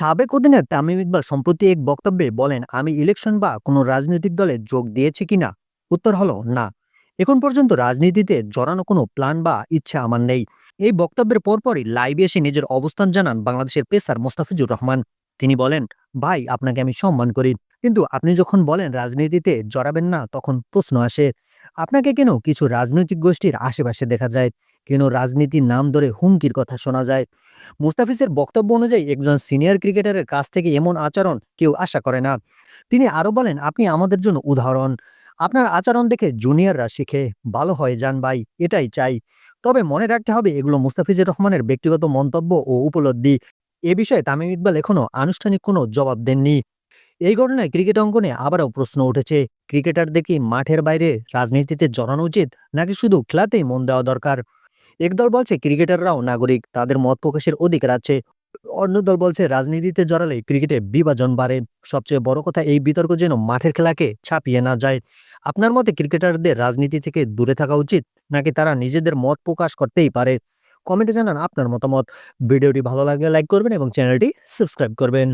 সাবেক অধিনায়ক তামিম ইকবাল সম্প্রতি এক বক্তব্যে বলেন, আমি ইলেকশন বা কোনো রাজনৈতিক দলে যোগ দিয়েছি কিনা? উত্তর হলো, না। এখন পর্যন্ত রাজনীতিতে জড়ানো কোনো প্ল্যান বা ইচ্ছা আমার নেই। এই বক্তব্যের পরপরই লাইভে এসে নিজের অবস্থান জানান বাংলাদেশের পেসার মোস্তাফিজুর রহমান। তিনি বলেন, ভাই, আপনাকে আমি সম্মান করি। কিন্তু আপনি যখন বলেন রাজনীতিতে জড়াবেন না, তখন প্রশ্ন আসে। আপনাকে কেন কিছু রাজনৈতিক গোষ্ঠীর আশেপাশে দেখা যায়? কেন রাজনীতির নাম ধরে হুমকির কথা শোনা যায়? মুস্তাফিজের বক্তব্য অনুযায়ী একজন সিনিয়র ক্রিকেটারের কাছ থেকে এমন আচরণ কেউ আশা করে না। তিনি আরও বলেন, আপনি আমাদের জন্য উদাহরণ। আপনার আচরণ দেখে জুনিয়ররা শিখে ভালো হয়ে যান ভাই, এটাই চাই। তবে মনে রাখতে হবে, এগুলো মুস্তাফিজুর রহমানের ব্যক্তিগত মন্তব্য ও উপলব্ধি। এ বিষয়ে তামিম ইকবাল এখনও আনুষ্ঠানিক কোনো জবাব দেননি। এই ঘটনায় ক্রিকেট অঙ্গনে আবারও প্রশ্ন উঠেছে। ক্রিকেটারদের কি মাঠের বাইরে রাজনীতিতে জড়ানো উচিত, নাকি শুধু খেলাতেই মন দেওয়া দরকার? একদল বলছে ক্রিকেটাররাও নাগরিক, তাদের মত প্রকাশের অধিকার আছে। অন্য দল বলছে রাজনীতিতে জড়ালে ক্রিকেটে বিভাজন বাড়ে। সবচেয়ে বড় কথা এই বিতর্ক যেন মাঠের খেলাকে ছাপিয়ে না যায়। আপনার মতে ক্রিকেটারদের রাজনীতি থেকে দূরে থাকা উচিত, নাকি তারা নিজেদের মত প্রকাশ করতেই পারে? কমেন্টে জানান আপনার মতামত। ভিডিওটি ভালো লাগলে লাইক করবেন এবং চ্যানেলটি সাবস্ক্রাইব করবেন।